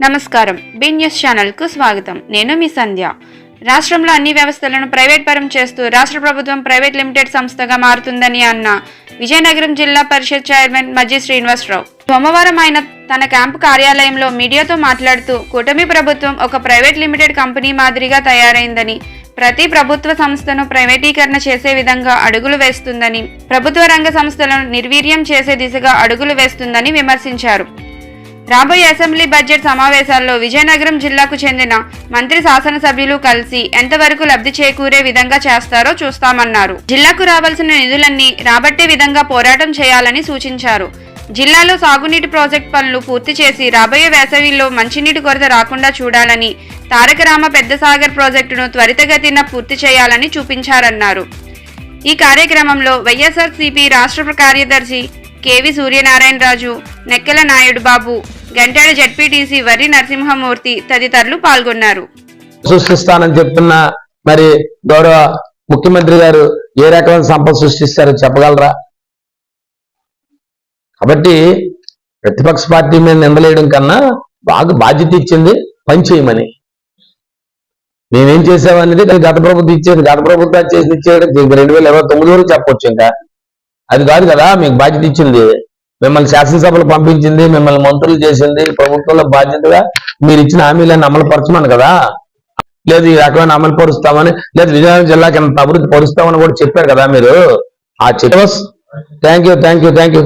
నమస్కారం. Be news ఛానల్కు స్వాగతం. నేను మీ సంధ్య. రాష్ట్రంలో అన్ని వ్యవస్థలను ప్రైవేట్ పరం చేస్తూ రాష్ట్ర ప్రభుత్వం ప్రైవేట్ లిమిటెడ్ సంస్థగా మారుతుందని అన్న విజయనగరం జిల్లా పరిషత్ చైర్మన్ మజ్జి శ్రీనివాసరావు. సోమవారం ఆయన తన క్యాంపు కార్యాలయంలో మీడియాతో మాట్లాడుతూ కూటమి ప్రభుత్వం ఒక ప్రైవేట్ లిమిటెడ్ కంపెనీ మాదిరిగా తయారైందని ప్రతి ప్రభుత్వ సంస్థను ప్రైవేటీకరణ చేసే విధంగా అడుగులు వేస్తుందని ప్రభుత్వ రంగ సంస్థలను నిర్వీర్యం చేసే దిశగా అడుగులు వేస్తుందని విమర్శించారు. రాబోయే అసెంబ్లీ బడ్జెట్ సమావేశాల్లో విజయనగరం జిల్లాకు చెందిన మంత్రి శాసనసభ్యులు కలిసి ఎంతవరకు లబ్ధి చేకూరే విధంగా చేస్తారో చూస్తామన్నారు. జిల్లాకు రావాల్సిన నిధులన్నీ రాబట్టే విధంగా పోరాటం చేయాలని సూచించారు. జిల్లాలో సాగునీటి ప్రాజెక్ట్ పనులు పూర్తి చేసి రాబోయే వేసవిలో మంచినీటి కొరత రాకుండా చూడాలని తారకరామ రామ పెద్దసాగర్ ప్రాజెక్టును త్వరితగతిన పూర్తి చేయాలని చూపించారన్నారు. ఈ కార్యక్రమంలో వైఎస్ఆర్సీపీ రాష్ట్ర కార్యదర్శి కేవి సూర్యనారాయణరాజు నెక్కెల నాయుడు బాబు గంటాడ జడ్పీటీసీ వరి నరసింహమూర్తి తదితరులు పాల్గొన్నారు. సృష్టిస్తానని చెప్తున్న మరి గౌరవ ముఖ్యమంత్రి గారు ఏ రకమైన సంపద సృష్టిస్తారో చెప్పగలరా? కాబట్టి ప్రతిపక్ష పార్టీ మీద నిందలేయడం కన్నా బాగా బాధ్యత ఇచ్చింది పని చేయమని. మేమేం చేసామనేది కానీ గత ప్రభుత్వం ఇచ్చేది గత ప్రభుత్వం చేసి ఇచ్చేయడం రెండు వేల ఇరవై తొమ్మిది వరకు చెప్పొచ్చు ఇంకా. అది కాదు కదా మీకు బాధ్యత ఇచ్చింది. మిమ్మల్ని శాసనసభలు పంపించింది మిమ్మల్ని మంత్రులు చేసింది ప్రభుత్వంలో బాధ్యతగా మీరు ఇచ్చిన హామీలన్నీ అమలు పరచమని కదా? లేదు ఈ రకమైన అమలు పరుస్తామని లేదు విజయనగరం జిల్లాకి ఎంత అభివృద్ధి పరుస్తామని కూడా చెప్పారు కదా మీరు? ఆ చిటవస్ thank you thank you thank you